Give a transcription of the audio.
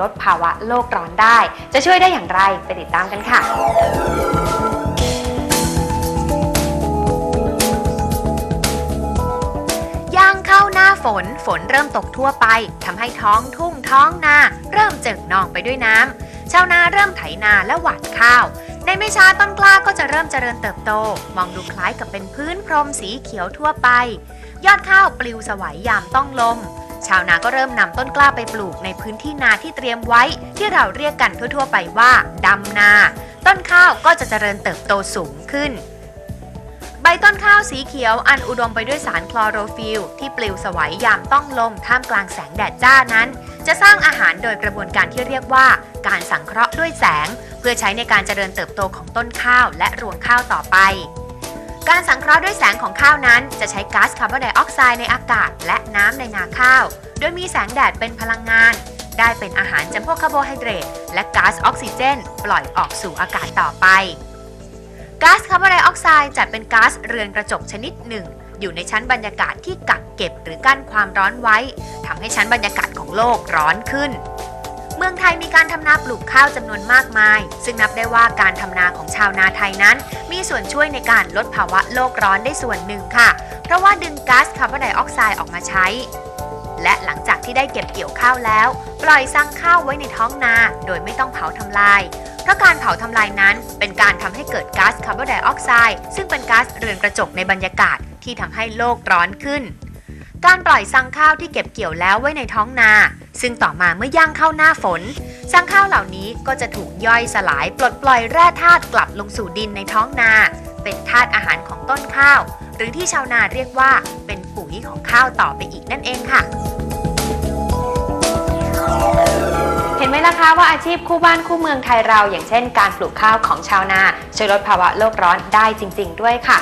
ลดภาวะโลกร้อนได้ จะช่วยได้อย่างไรไปติดตามกันค่ะย่างเข้าหน้าฝน ฝนเริ่มตกทั่วไปทำให้ท้องทุ่งท้องนา เริ่มเจิ่งนองไปด้วยน้ำชาวนาเริ่มไถนาและหว่านข้าวในไม่ช้าต้นกล้าก็จะเริ่มเจริญเติบโต มองดูคล้ายกับเป็นพื้นพรมสีเขียวทั่วไป ยอดข้าวปลิวสวัยยามต้องลม ชาวนาก็เริ่มนำต้นกล้าไปปลูกในพื้นที่นาที่เตรียมไว้ ที่เราเรียกกันทั่ว ๆ ไปว่าดำนา ต้นข้าวก็จะเจริญเติบโตสูงขึ้น ใบต้นข้าวสีเขียวอันอุดมไปด้วยสารคลอโรฟิลที่ปลิวสวัยยามต้องลมท่ามกลางแสงแดดจ้านั้น จะสร้างอาหารโดยกระบวนการที่เรียกว่า การสังเคราะห์ด้วยแสง เพื่อใช้ในการเจริญเติบโตของต้นข้าวและรวงข้าวต่อไป การสังเคราะห์ด้วยแสงของข้าวนั้น จะใช้ก๊าซคาร์บอนไดออกไซด์ในอากาศ และน้ำในนาข้าว โดยมีแสงแดดเป็นพลังงาน ได้เป็นอาหารจำพวกคาร์โบไฮเดรตและก๊าซออกซิเจน ปล่อยออกสู่อากาศต่อไปก๊าซคาร์บอนไดออกไซด์จัดเป็นก๊าซเรือนกระจกชนิดหนึ่ง อยู่ในชั้นบรรยากาศที่กักเก็บหรือกั้นความร้อนไว้ทำให้ชั้นบรรยากาศของโลกร้อนขึ้น เมืองไทยมีการทำนาปลูกข้าวจำนวนมากมาย ซึ่งนับได้ว่าการทำนาของชาวนาไทยนั้น มีส่วนช่วยในการลดภาวะโลกร้อนได้ส่วนหนึ่งค่ะ เพราะว่าดึงก๊าซคาร์บอนไดออกไซด์ออกมาใช้ และหลังจากที่ได้เก็บเกี่ยวข้าวแล้ว ปล่อยซังข้าวไว้ในท้องนา โดยไม่ต้องเผาทำลายเพราะการเผาทำลายนั้น เป็นการทำให้เกิดก๊าซคาร์บอนไดออกไซด์ซึ่งเป็นก๊าซเรือนกระจกในบรรยากาศที่ทำให้โลกร้อนขึ้น การปล่อยซังข้าวที่เก็บเกี่ยวแล้วไว้ในท้องนา ซึ่งต่อมาเมื่อย่างเข้าหน้าฝนซังข้าวเหล่านี้ก็จะถูกย่อยสลายปลดปล่อยแร่ธาตุกลับลงสู่ดินในท้องนา เป็นธาตุอาหารของต้นข้าว หรือที่ชาวนาเรียกว่าเป็นปุ๋ยของข้าวต่อไปอีกนั่นเองค่ะ เห็นไหมล่ะคะว่าอาชีพคู่บ้านคู่เมืองไทยเรา อย่างเช่น การปลูกข้าวของชาวนาช่วยลดภาวะโลกร้อนได้จริง ๆ ด้วยค่ะ